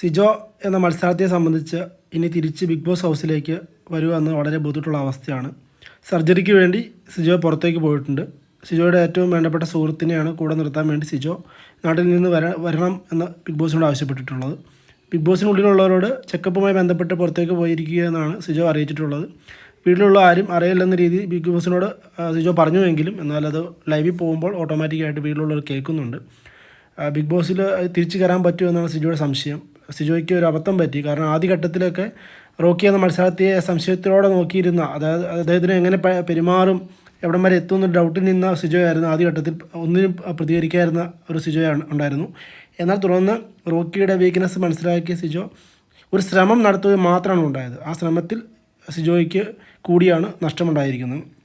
സിജോ എന്ന മത്സരാർത്ഥിയെ സംബന്ധിച്ച് ഇനി തിരിച്ച് ബിഗ് ബോസ് ഹൗസിലേക്ക് വരുക എന്ന് വളരെ ബുദ്ധിമുട്ടുള്ള അവസ്ഥയാണ്. സർജറിക്ക് വേണ്ടി സിജോ പുറത്തേക്ക് പോയിട്ടുണ്ട്. സിജോയുടെ ഏറ്റവും വേണ്ടപ്പെട്ട സുഹൃത്തിനെയാണ് കൂടെ നിർത്താൻ വേണ്ടി സിജോ നാട്ടിൽ നിന്ന് വര വരണം എന്ന് ബിഗ് ബോസിനോട് ആവശ്യപ്പെട്ടിട്ടുള്ളത്. ബിഗ് ബോസിനുള്ളിലുള്ളവരോട് ചെക്കപ്പുമായി ബന്ധപ്പെട്ട് പുറത്തേക്ക് പോയിരിക്കുക എന്നാണ് സിജോ അറിയിച്ചിട്ടുള്ളത്. വീട്ടിലുള്ള ആരും അറിയില്ലെന്ന രീതി ബിഗ് ബോസിനോട് സിജോ പറഞ്ഞുവെങ്കിലും എന്നാൽ അത് ലൈവിൽ പോകുമ്പോൾ ഓട്ടോമാറ്റിക്കായിട്ട് വീട്ടിലുള്ളവർ കേൾക്കുന്നുണ്ട്. ബിഗ് ബോസിൽ തിരിച്ചു കയറാൻ പറ്റുമെന്നാണ് സിജോയുടെ സംശയം. സിജോയ്ക്ക് ഒരു അബദ്ധം പറ്റി. കാരണം ആദ്യഘട്ടത്തിലൊക്കെ റോക്കി എന്ന മത്സരാർത്ഥിയെ സംശയത്തോടെ നോക്കിയിരുന്ന അതായത് അദ്ദേഹത്തിന് എങ്ങനെ പെരുമാറും എവിടം വരെ എത്തുമെന്ന് ഡൗട്ടിൽ നിന്ന സിജോ ആയിരുന്നു ആദ്യഘട്ടത്തിൽ ഒന്നിനും പ്രതികരിക്കാതിരുന്ന ഒരു സിജോ ഉണ്ടായിരുന്നു. എന്നാൽ തുടർന്ന് റോക്കിയുടെ വീക്ക്നെസ് മനസ്സിലാക്കിയ സിജോ ഒരു ശ്രമം നടത്തുക മാത്രമാണ് ഉണ്ടായത്. ആ ശ്രമത്തിൽ സിജോയ്ക്ക് കൂടിയാണ് നഷ്ടമുണ്ടായിരിക്കുന്നത്.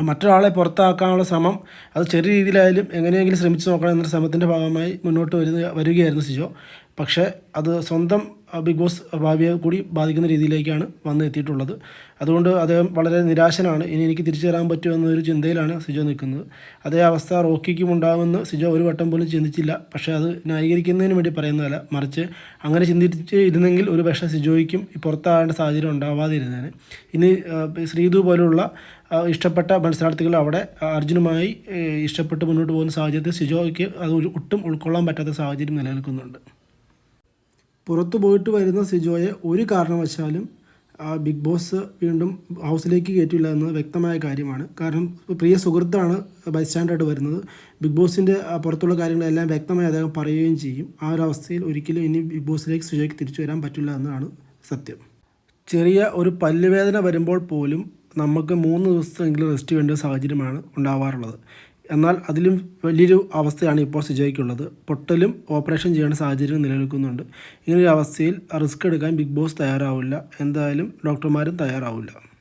മറ്റൊരാളെ പുറത്താക്കാനുള്ള ശ്രമം അത് ചെറിയ രീതിയിലായാലും എങ്ങനെയെങ്കിലും ശ്രമിച്ചു നോക്കണം എന്ന ശ്രമത്തിന്റെ ഭാഗമായി മുന്നോട്ട് വരുന്ന വരികയായിരുന്നു സിജോ. പക്ഷേ അത് സ്വന്തം ബിഗ് ബോസ് ഭാവിയെ കൂടി ബാധിക്കുന്ന രീതിയിലേക്കാണ് വന്ന് എത്തിയിട്ടുള്ളത് അതുകൊണ്ട് അദ്ദേഹം വളരെ നിരാശനാണ്. ഇനി എനിക്ക് തിരിച്ചു തരാൻ പറ്റുമോ എന്നൊരു ചിന്തയിലാണ് സിജോ നിൽക്കുന്നത്. അതേ അവസ്ഥ റോക്കിക്കും ഉണ്ടാകുമെന്ന് സിജോ ഒരു വട്ടം പോലും ചിന്തിച്ചില്ല. പക്ഷേ അത് ന്യായീകരിക്കുന്നതിന് വേണ്ടി പറയുന്നതല്ല. മറിച്ച് അങ്ങനെ ചിന്തിച്ച് ഇരുന്നെങ്കിൽ ഒരു പക്ഷേ സിജോയ്ക്കും പുറത്താകേണ്ട സാഹചര്യം ഉണ്ടാവാതിരുന്നേനെ. ഇനി ശ്രീതു പോലുള്ള ഇഷ്ടപ്പെട്ട മത്സരാർത്ഥികൾ അവിടെ അർജുനുമായി ഇഷ്ടപ്പെട്ട് മുന്നോട്ട് പോകുന്ന സാഹചര്യത്തിൽ സിജോയ്ക്ക് അത് ഒട്ടും ഉൾക്കൊള്ളാൻ പറ്റാത്ത സാഹചര്യം നിലനിൽക്കുന്നുണ്ട്. പുറത്തു പോയിട്ട് വരുന്ന സിജോയെ ഒരു കാരണവശാലും ആ, ബിഗ് ബോസ് വീണ്ടും ഹൗസിലേക്ക് കയറ്റില്ല എന്നത് വ്യക്തമായ കാര്യമാണ്. കാരണം പ്രിയ സുഹൃത്താണ് ബൈസ്റ്റാൻഡായിട്ട് വരുന്നത്. ബിഗ് ബോസിന്റെ പുറത്തുള്ള കാര്യങ്ങളെല്ലാം വ്യക്തമായി അദ്ദേഹം പറയുകയും ചെയ്യും. ആ ഒരു അവസ്ഥയിൽ ഒരിക്കലും ഇനി ബിഗ് ബോസിലേക്ക് സിജോയ്ക്ക് തിരിച്ചു വരാൻ പറ്റില്ല എന്നാണ് സത്യം. ചെറിയ ഒരു പല്ലുവേദന വരുമ്പോൾ പോലും നമുക്ക് മൂന്ന് ദിവസമെങ്കിലും റെസ്റ്റ് വേണ്ട സാഹചര്യമാണ് ഉണ്ടാവാറുള്ളത്. എന്നാൽ അതിലും വലിയൊരു അവസ്ഥയാണ് ഇപ്പോൾ സിജോയ്ക്കുള്ളത്. പൊട്ടലും ഓപ്പറേഷൻ ചെയ്യേണ്ട സാഹചര്യം നിലനിൽക്കുന്നുണ്ട്. ഇങ്ങനൊരു അവസ്ഥയിൽ റിസ്ക് എടുക്കാൻ ബിഗ് ബോസ് തയ്യാറാവില്ല. എന്തായാലും ഡോക്ടർമാരും തയ്യാറാവില്ല.